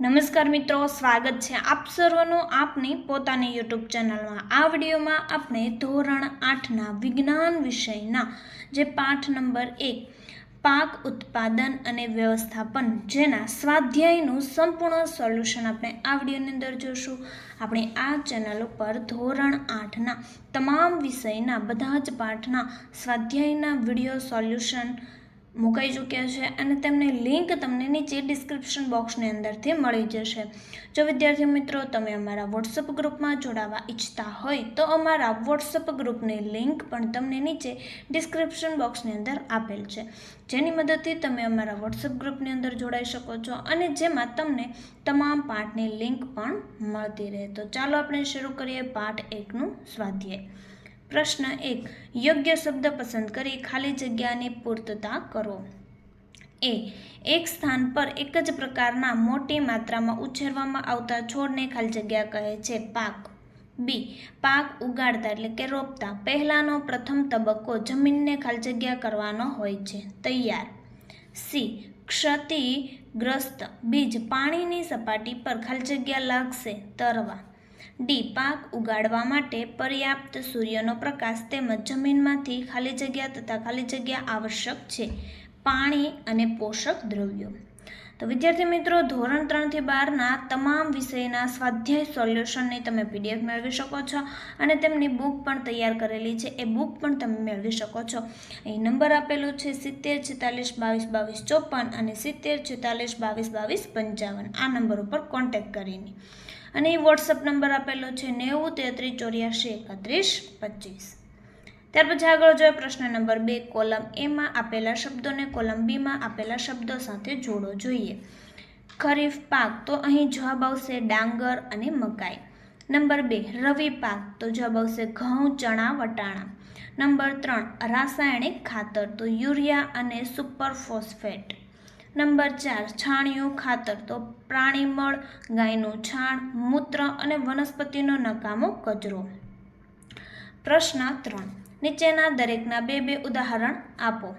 નમસ્કાર મિત્રો, સ્વાગત છે આપ સર્વનું આપની પોતાની યુટ્યુબ ચેનલમાં. આ વિડીયોમાં આપણે ધોરણ આઠના વિજ્ઞાન વિષયના જે પાઠ નંબર એક, પાક ઉત્પાદન અને વ્યવસ્થાપન જેના સ્વાધ્યાયનું સંપૂર્ણ સોલ્યુશન આપણે આ વિડીયોની અંદર જોશું. આપણે આ ચેનલ ઉપર ધોરણ આઠના તમામ વિષયના બધા જ પાઠના સ્વાધ્યાયના વીડિયો સોલ્યુશન મુકાઈ ચૂક્યા છે અને તેમની લિંક તમને નીચે ડિસ્ક્રિપ્શન બોક્સની અંદરથી મળી જશે. જો વિદ્યાર્થી મિત્રો, તમે અમારા વોટ્સઅપ ગ્રુપમાં જોડાવા ઈચ્છતા હોય તો અમારા વોટ્સઅપ ગ્રુપની લિંક પણ તમને નીચે ડિસ્ક્રિપ્શન બોક્સની અંદર આપેલ છે. જેની મદદથી તમે અમારા વોટ્સઅપ ગ્રુપની અંદર જોડાઈ શકો છો અને જેમાં તમને તમામ પાઠની લિંક પણ મળતી રહે. તો ચાલો આપણે શરૂ કરીએ પાઠ એકનું સ્વાધ્યાય. પ્રશ્ન એક, યોગ્ય શબ્દ પસંદ કરી ખાલી જગ્યાની પૂર્તતા કરો. એ, એક સ્થાન પર એક જ પ્રકારના મોટી માત્રામાં ઉછેરવામાં આવતા છોડને ખાલી જગ્યા કહે છે, પાક. બી, પાક ઉગાડતા એટલે કે રોપતા. પહેલાંનો પ્રથમ તબક્કો જમીનને ખાલી જગ્યા કરવાનો હોય છે, તૈયાર. સી, ક્ષતિગ્રસ્ત. બીજ પાણીની સપાટી પર ખાલી જગ્યા લાગશે, તરવા. ડી પાક ઉગાડવા માટે પર્યાપ્ત સૂર્યનો પ્રકાશ તેમજ જમીનમાંથી ખાલી જગ્યા તથા ખાલી જગ્યા આવશ્યક છે. પાણી અને પોષક દ્રવ્યો. તો વિદ્યાર્થી મિત્રો, ધોરણ ત્રણથી બારના તમામ વિષયના સ્વાધ્યાય સોલ્યુશનની તમે પીડીએફ મેળવી શકો છો અને તેમની બુક પણ તૈયાર કરેલી છે. એ બુક પણ તમે મેળવી શકો છો. અહીં નંબર આપેલો છે સિત્તેર, છેતાલીસ, બાવીસ બાવીસ, ચોપન અને સિત્તેર, છેતાલીસ, બાવીસ બાવીસ, પંચાવન. આ નંબર ઉપર કોન્ટેક્ટ કરીને. અને એ વોટ્સઅપ નંબર આપેલો છે નેવું તેત્રીસ ચોર્યાસી એકત્રીસ પચીસ. ત્યાર પછી આગળ જોઈએ પ્રશ્ન નંબર બે, કોલમ એમાં આપેલા શબ્દોને કોલમ બીમાં આપેલા શબ્દો સાથે જોડો જોઈએ. ખરીફ પાક તો અહીં જવાબ આવશે ડાંગર અને મકાઈ. નંબર બે, રવિ પાક તો જવાબ આવશે ઘઉં, ચણા, વટાણા. નંબર ત્રણ, રાસાયણિક ખાતર તો યુરિયા અને સુપર ફોસ્ફેટ. નંબર ચાર, છાણિયું ખાતર. તો પ્રાણી મળ ગાયનું છાણ, મૂત્ર અને વનસ્પતિનો નકામો કચરો. પ્રશ્ન ત્રણ. નીચેના દરેકના બે બે ઉદાહરણ આપો.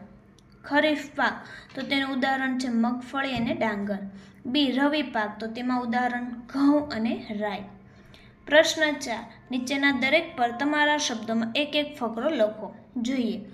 ખરીફ પાક, તો તેનું ઉદાહરણ છે મગફળી અને ડાંગર. બી, રવિ પાક, તો તેમાં ઉદાહરણ ઘઉં અને રાઈ. પ્રશ્ન ચાર. નીચેના દરેક પર તમારા શબ્દોમાં એક એક ફકરો લખો. જોઈએ.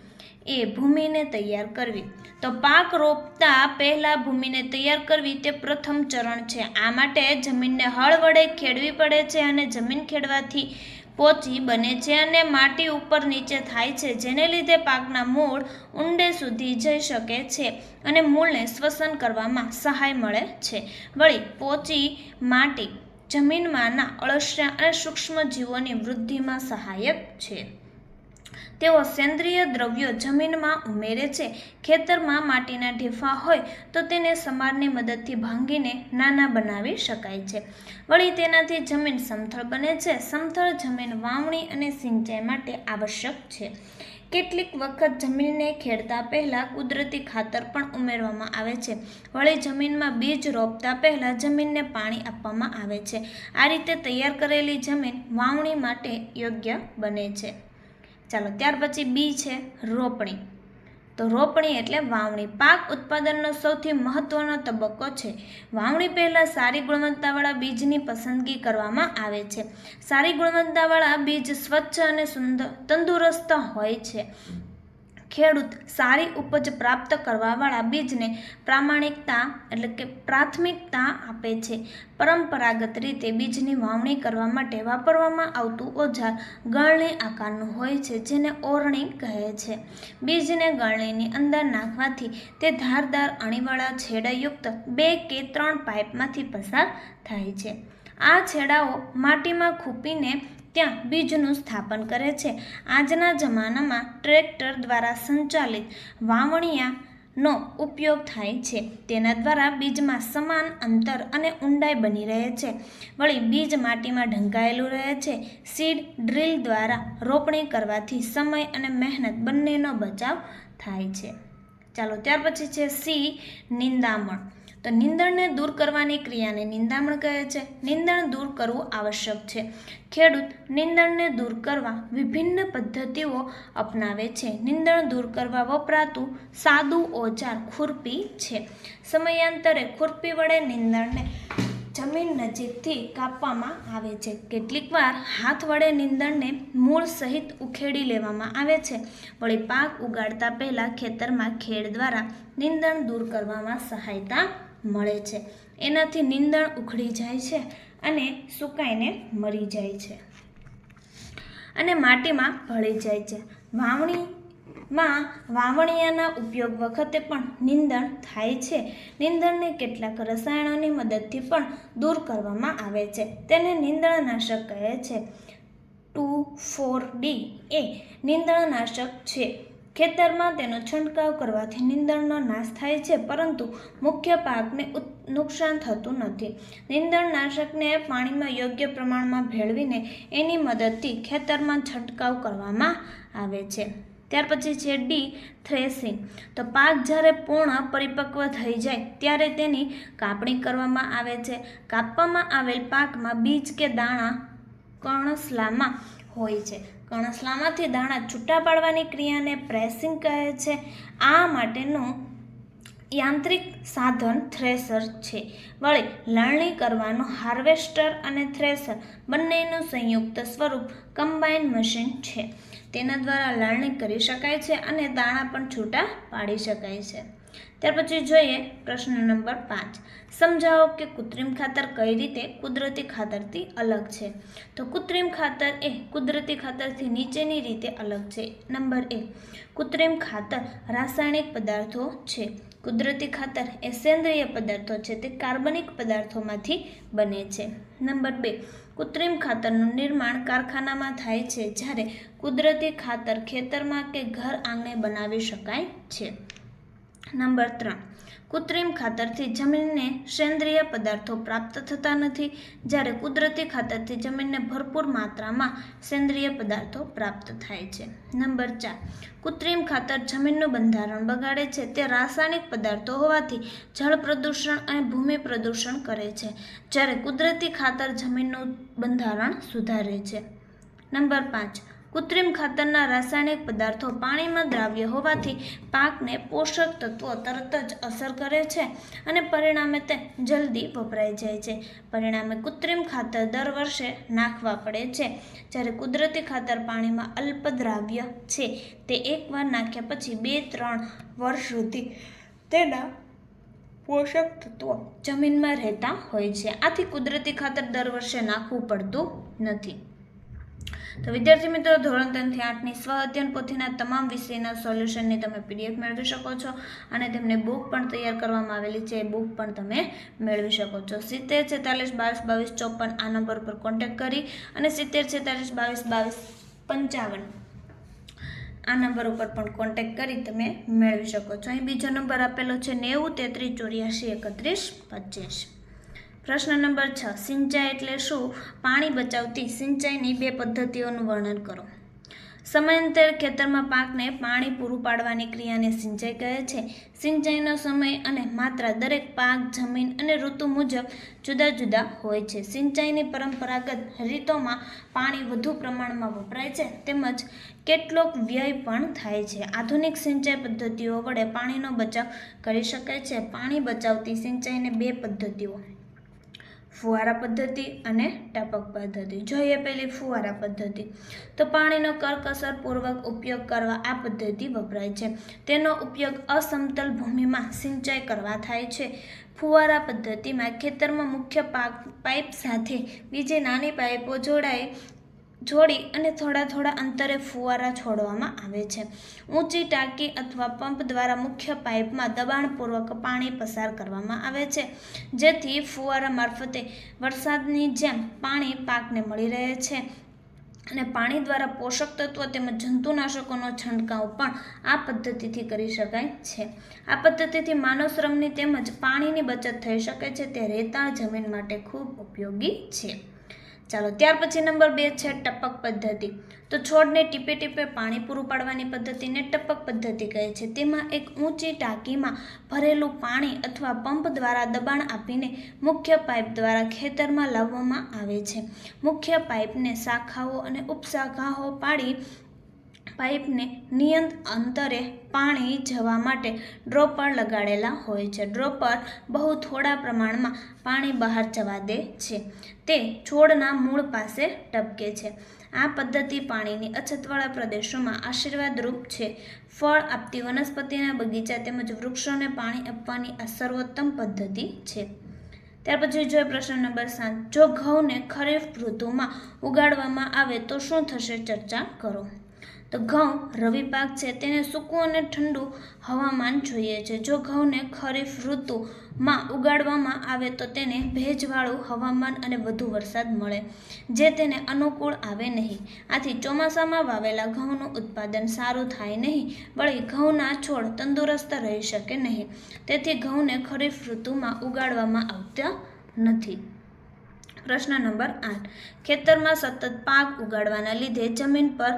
એ ભૂમિને તૈયાર કરવી. તો પાક રોપતા પહેલાં ભૂમિને તૈયાર કરવી તે પ્રથમ ચરણ છે. આ માટે જમીનને હળ વડે ખેડવી પડે છે અને જમીન ખેડવાથી પોચી બને છે અને માટી ઉપર નીચે થાય છે, જેને લીધે પાકના મૂળ ઊંડે સુધી જઈ શકે છે અને મૂળને શ્વસન કરવામાં સહાય મળે છે. વળી પોચી માટી જમીનમાંના અળસિયા અને સૂક્ષ્મ જીવોની વૃદ્ધિમાં સહાયક છે. તેઓ સેન્દ્રિય દ્રવ્યો જમીનમાં ઉમેરે છે. ખેતરમાં માટીના ઢેફા હોય તો તેને સમારની મદદથી ભાંગીને નાના બનાવી શકાય છે. વળી તેનાથી જમીન સમથળ બને છે. સમથળ જમીન વાવણી અને સિંચાઈ માટે આવશ્યક છે. કેટલીક વખત જમીનને ખેડતા પહેલાં કુદરતી ખાતર પણ ઉમેરવામાં આવે છે. વળી જમીનમાં બીજ રોપતા પહેલાં જમીનને પાણી આપવામાં આવે છે. આ રીતે તૈયાર કરેલી જમીન વાવણી માટે યોગ્ય બને છે. ચાલો, ત્યાર પછી બી છે રોપણી. તો રોપણી એટલે વાવણી. પાક ઉત્પાદનનો સૌથી મહત્વનો તબક્કો છે. વાવણી પહેલાં સારી ગુણવત્તાવાળા બીજની પસંદગી કરવામાં આવે છે. સારી ગુણવત્તાવાળા બીજ સ્વચ્છ અને સુંદર, તંદુરસ્ત હોય છે. ખેડૂત સારી ઉપજ પ્રાપ્ત કરવાવાળા બીજને પ્રામાણિકતા એટલે કે પ્રાથમિકતા આપે છે. પરંપરાગત રીતે બીજની વાવણી કરવા માટે વાપરવામાં આવતું ઓજાર ગળણી આકારનું હોય છે, જેને ઓરણી કહે છે. બીજને ગળણીની અંદર નાખવાથી તે ધારદાર અણીવાળા છેડાયુક્ત બે કે ત્રણ પાઇપમાંથી પસાર થાય છે. આ છેડાઓ માટીમાં ખૂંપીને ત્યાં બીજનું સ્થાપન કરે છે. આજના જમાનામાં ટ્રેક્ટર દ્વારા સંચાલિત વાવણિયાનો ઉપયોગ થાય છે. તેના દ્વારા બીજમાં સમાન અંતર અને ઊંડાઈ બની રહે છે. વળી બીજ માટીમાં ઢંકાયેલું રહે છે. સીડ ડ્રીલ દ્વારા રોપણી કરવાથી સમય અને મહેનત બંનેનો બચાવ થાય છે. ચાલો ત્યાર પછી છે સી, નિંદામણ. તો નિંદણને દૂર કરવાની ક્રિયાને નિંદામણ કહે છે. નિંદણ દૂર કરવું આવશ્યક છે. ખેડૂત નિંદણને દૂર કરવા વિભિન્ન પદ્ધતિઓ અપનાવે છે. નિંદણ દૂર કરવા વપરાતું સાદું ઓજાર ખુરપી છે. સમયાંતરે ખુરપી વડે નિંદણને જમીન નજીકથી કાપવામાં આવે છે. કેટલીકવાર હાથ વડે નીંદણને મૂળ સહિત ઉખેડી લેવામાં આવે છે. વળી પાક ઉગાડતા પહેલાં ખેતરમાં ખેડ દ્વારા નીંદણ દૂર કરવામાં સહાયતા મળે છે. એનાથી નીંદણ ઉખડી જાય છે અને સુકાઈને મરી જાય છે. અને માટીમાં ભળી જાય છે. વાવણીમાં વાવણીયાના ઉપયોગ વખતે પણ નીંદણ થાય છે. નીંદણને કેટલાક રસાયણોની મદદથી પણ દૂર કરવામાં આવે છે. તેને નીંદણનાશક કહે છે. ટુ ફોર ડી એ નીંદણનાશક છે. ખેતરમાં તેનો છંટકાવ કરવાથી નીંદણનો નાશ થાય છે, પરંતુ મુખ્ય પાકને નુકસાન થતું નથી. નીંદણનાશકને પાણીમાં યોગ્ય પ્રમાણમાં ભેળવીને એની મદદથી ખેતરમાં છંટકાવ કરવામાં આવે છે. ત્યાર પછી છે ડી થ્રેસિંગ તો પાક જ્યારે પૂર્ણ પરિપક્વ થઈ જાય, ત્યારે તેની કાપણી કરવામાં આવે છે. કાપવામાં આવેલ પાકમાં બીજ કે દાણા કણસલામાં હોય છે. કણસલામાંથી દાણા છૂટા પાડવાની ક્રિયાને પ્રેસિંગ કહે છે. આ માટેનું યાંત્રિક સાધન થ્રેસર છે. વળી, લણણી કરવાનું હાર્વેસ્ટર અને થ્રેસર બંનેનું સંયુક્ત સ્વરૂપ કમ્બાઈન મશીન છે. તેના દ્વારા લણણી કરી શકાય છે અને દાણા પણ છૂટા પાડી શકાય છે. ત્યાર પછી જોઈએ પ્રશ્ન નંબર પાંચ. સમજાવો કે કૃત્રિમ ખાતર કઈ રીતે કુદરતી ખાતરથી અલગ છે? તો કૃત્રિમ ખાતર એ કુદરતી ખાતરથી નીચેની રીતે અલગ છે. નંબર એક, કૃત્રિમ ખાતર રાસાયણિક પદાર્થો છે. કુદરતી ખાતર એ સેન્દ્રિય પદાર્થો છે, તે કાર્બનિક પદાર્થોમાંથી બને છે. નંબર બે, કૃત્રિમ ખાતરનું નિર્માણ કારખાનામાં થાય છે જ્યારે કુદરતી ખાતર ખેતરમાં કે ઘર આંગણે બનાવી શકાય છે. નંબર ત્રણ. કૃત્રિમ ખાતરથી જમીનને સેન્દ્રિય પદાર્થો પ્રાપ્ત થતા નથી. જ્યારે કુદરતી ખાતરથી જમીનને ભરપૂર માત્રામાં સેન્દ્રિય પદાર્થો પ્રાપ્ત થાય છે. નંબર ચાર. કૃત્રિમ ખાતર જમીનનું બંધારણ બગાડે છે. તે રાસાયણિક પદાર્થો હોવાથી જળ પ્રદૂષણ અને ભૂમિ પ્રદૂષણ કરે છે. જ્યારે કુદરતી ખાતર જમીનનું બંધારણ સુધારે છે. નંબર પાંચ. કૃત્રિમ ખાતરના રાસાયણિક પદાર્થો પાણીમાં દ્રાવ્ય હોવાથી પાકને પોષક તત્વો તરત જ અસર કરે છે અને પરિણામે તે જલ્દી વપરાઈ જાય છે. પરિણામે કૃત્રિમ ખાતર દર વર્ષે નાખવા પડે છે. જ્યારે કુદરતી ખાતર પાણીમાં અલ્પ દ્રાવ્ય છે, તે એકવાર નાખ્યા પછી બે ત્રણ વર્ષ સુધી તેના પોષક તત્વો જમીનમાં રહેતા હોય છે. આથી કુદરતી ખાતર દર વર્ષે નાખવું પડતું નથી. તો વિદ્યાર્થી મિત્રો, ધોરણ ત્રણથી આઠની સ્વ અધ્યયન પોથીના તમામ વિષયના સોલ્યુશનની તમે પીડીએફ મેળવી શકો છો અને તેમને બુક પણ તૈયાર કરવામાં આવેલી છે. એ બુક પણ તમે મેળવી શકો છો. સિત્તેર છેતાલીસ બાવીસ બાવીસ ચોપન આ નંબર પર કોન્ટેક્ટ કરી અને સિત્તેર છેતાલીસ બાવીસ બાવીસ પંચાવન આ નંબર ઉપર પણ કોન્ટેક્ટ કરી તમે મેળવી શકો છો. અહીં બીજો નંબર આપેલો છે નેવું તેત્રીસ ચોર્યાસી એકત્રીસ પચીસ. પ્રશ્ન નંબર છ, સિંચાઈ એટલે શું? પાણી બચાવતી સિંચાઈની બે પદ્ધતિઓનું વર્ણન કરો. સમયાંતર ખેતરમાં પાકને પાણી પૂરું પાડવાની ક્રિયાને સિંચાઈ કહે છે. સિંચાઈનો સમય અને માત્રા દરેક પાક, જમીન અને ઋતુ મુજબ જુદા જુદા હોય છે. સિંચાઈની પરંપરાગત રીતોમાં પાણી વધુ પ્રમાણમાં વપરાય છે, તેમજ કેટલોક વ્યય પણ થાય છે. આધુનિક સિંચાઈ પદ્ધતિઓ વડે પાણીનો બચાવ કરી શકાય છે. પાણી બચાવતી સિંચાઈને બે પદ્ધતિઓ. ફુવારા પદ્ધતિ અને ટપક પદ્ધતિ. જોઈએ પેલી ફુવારા પદ્ધતિ. તો પાણીનો કરકસરપૂર્વક ઉપયોગ કરવા આ પદ્ધતિ વપરાય છે. તેનો ઉપયોગ અસમતલ ભૂમિમાં સિંચાઈ કરવા થાય છે. ફુવારા પદ્ધતિમાં ખેતરમાં મુખ્ય પાક પાઇપ સાથે બીજી નાની પાઇપો જોડાઈ જોડી અને થોડા થોડા અંતરે ફુવારા છોડવામાં આવે છે. ઊંચી ટાંકી અથવા પંપ દ્વારા મુખ્ય પાઇપમાં દબાણપૂર્વક પાણી પસાર કરવામાં આવે છે. જેથી ફુવારા મારફતે વરસાદની જેમ પાણી પાકને મળી રહે છે અને પાણી દ્વારા પોષક તત્વો તેમજ જંતુનાશકોનો છંટકાવ પણ આ પદ્ધતિથી કરી શકાય છે. આ પદ્ધતિથી માનવ શ્રમની તેમજ પાણીની બચત થઈ શકે છે તે રેતાળ જમીન માટે ખૂબ ઉપયોગી છે. ચાલો, ત્યાર પછી નંબર બે છે ટપક પદ્ધતિ. તો છોડને ટીપે ટીપે પાણી પૂરું પાડવાની પદ્ધતિને ટપક પદ્ધતિ કહે છે. તેમાં એક ઊંચી ટાંકીમાં ભરેલું પાણી અથવા પંપ દ્વારા દબાણ આપીને મુખ્ય પાઇપ દ્વારા ખેતરમાં લાવવામાં આવે છે. મુખ્ય પાઇપને શાખાઓ અને ઉપશાખાઓ પાડી પાઇપને નિયંત અંતરે પાણી જવા માટે ડ્રોપર લગાડેલા હોય છે. ડ્રોપર બહુ થોડા પ્રમાણમાં પાણી બહાર જવા દે છે. તે છોડના મૂળ પાસે ટપકે છે. આ પદ્ધતિ પાણીની અછતવાળા પ્રદેશોમાં આશીર્વાદરૂપ છે. ફળ આપતી વનસ્પતિના બગીચા તેમજ વૃક્ષોને પાણી આપવાની આ સર્વોત્તમ પદ્ધતિ છે. ત્યાર પછી જોઈએ પ્રશ્ન નંબર સાત, જો ઘઉંને ખરીફ ઋતુમાં ઉગાડવામાં આવે તો શું થશે? ચર્ચા કરો. તો ઘઉં રવિ પાક છે તેને સૂકું અને ઠંડુ હવામાન જોઈએ છે. જો ઘઉંને ખરીફ ઋતુમાં ઉગાડવામાં આવે તો તેને ભેજવાળું હવામાન અને વધુ વરસાદ મળે, જે તેને અનુકૂળ આવે નહીં. આથી ચોમાસામાં વાવેલા ઘઉંનું ઉત્પાદન સારું થાય નહીં, વળી ઘઉંના છોડ તંદુરસ્ત રહી શકે નહીં. તેથી ઘઉંને ખરીફ ઋતુમાં ઉગાડવામાં આવતા નથી. પ્રશ્ન નંબર આઠ. ખેતરમાં સતત પાક ઉગાડવાના લીધે જમીન પર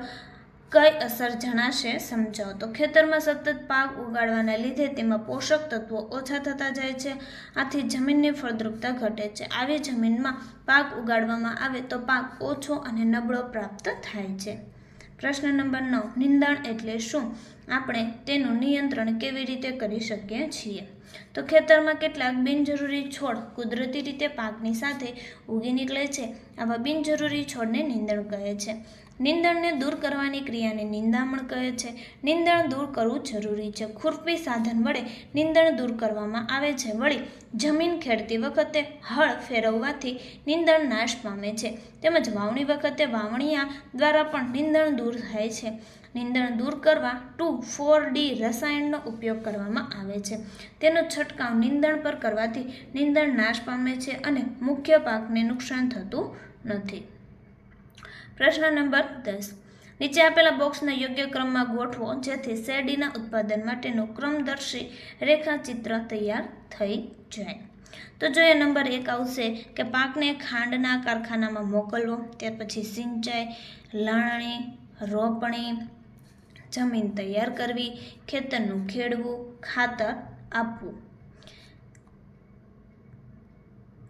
કઈ અસર જણાશે સમજાવો. તો ખેતરમાં સતત પાક ઉગાડવાના લીધે તેમાં પોષક તત્વો ઓછા થતા જાય છે. આથી જમીનની ફળદ્રુપતા ઘટે છે. આવી જમીનમાં પાક ઉગાડવામાં આવે તો પાક ઓછો અને નબળો પ્રાપ્ત થાય છે. પ્રશ્ન નંબર નવ, નિંદણ એટલે શું? આપણે તેનું નિયંત્રણ કેવી રીતે કરી શકીએ છીએ? તો ખેતરમાં કેટલાક બિનજરૂરી છોડ કુદરતી રીતે પાકની સાથે ઉગી નીકળે છે. આવા બિનજરૂરી છોડને નિંદણ કહે છે. નિંદણને દૂર કરવાની ક્રિયાને નિંદામણ કહે છે. નિંદણ દૂર કરવું જરૂરી છે. ખુરપી સાધન વડે નિંદણ દૂર કરવામાં આવે છે. વળી, જમીન ખેડતી વખતે હળ ફેરવવાથી નિંદણ નાશ પામે છે. તેમજ વાવણી વખતે વાવણીયા દ્વારા પણ નિંદણ દૂર થાય છે. નિંદણ દૂર કરવા ટુ ફોર ડી રસાયણનો ઉપયોગ કરવામાં આવે છે. તેનો છંટકાવ નિંદણ પર કરવાથી નિંદણ નાશ પામે છે અને મુખ્ય પાકને નુકસાન થતું નથી. પ્રશ્ન નંબર દસ. નીચે આપેલા બોક્સને યોગ્ય ક્રમમાં ગોઠવો, જેથી શેરડીના ઉત્પાદન માટેનું ક્રમદર્શી રેખાચિત્ર તૈયાર થઈ જાય. તો જોઈએ નંબર એક આવશે કે પાકને ખાંડના કારખાનામાં મોકલવો, ત્યાર પછી સિંચાઈ લાણણી રોપણી, જમીન તૈયાર કરવી, ખેતરનું ખેડવું, ખાતર આપવું.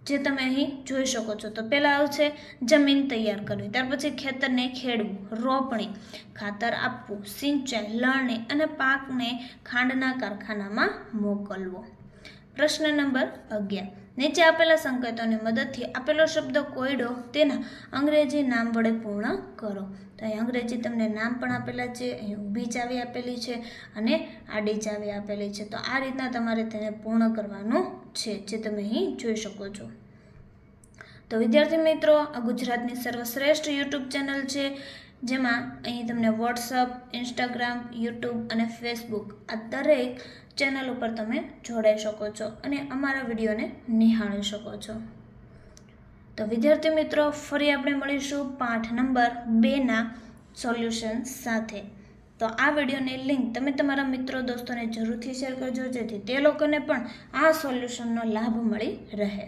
જે તમે અહીં જોઈ શકો છો. તો પહેલાં આવશે જમીન તૈયાર કરવી. ત્યાર પછી ખેતરને ખેડવું, રોપણી, ખાતર આપવું, સિંચાઈ, લણણી અને પાકને ખાંડના કારખાનામાં મોકલવો. પ્રશ્ન નંબર અગિયાર. નીચે આપેલા સંકેતોની મદદથી આપેલો શબ્દ કોયડો તેના અંગ્રેજી નામ વડે પૂર્ણ કરો. તો અહીં અંગ્રેજી તમને નામ પણ આપેલા છે, અહીં ઊભી ચાવી આપેલી છે અને આડી ચાવી આપેલી છે. તો આ રીતના તમારે તેને પૂર્ણ કરવાનું છે, જે તમે અહીં જોઈ શકો છો. તો વિદ્યાર્થી મિત્રો, આ ગુજરાતની સર્વશ્રેષ્ઠ યુટ્યુબ ચેનલ છે. જેમાં અહીં તમને વોટ્સઅપ, ઇન્સ્ટાગ્રામ, યુટ્યુબ અને ફેસબુક આ દરેક ચેનલ ઉપર તમે જોડાઈ શકો છો અને અમારા વિડીયોને નિહાળી શકો છો. તો વિદ્યાર્થી મિત્રો, ફરી આપણે મળીશું પાઠ નંબર બેના સોલ્યુશન સાથે. તો આ વિડીયોની લિંક તમે તમારા મિત્રો દોસ્તોને જરૂરથી શેર કરજો જેથી તે લોકોને પણ આ સોલ્યુશનનો લાભ મળી રહે.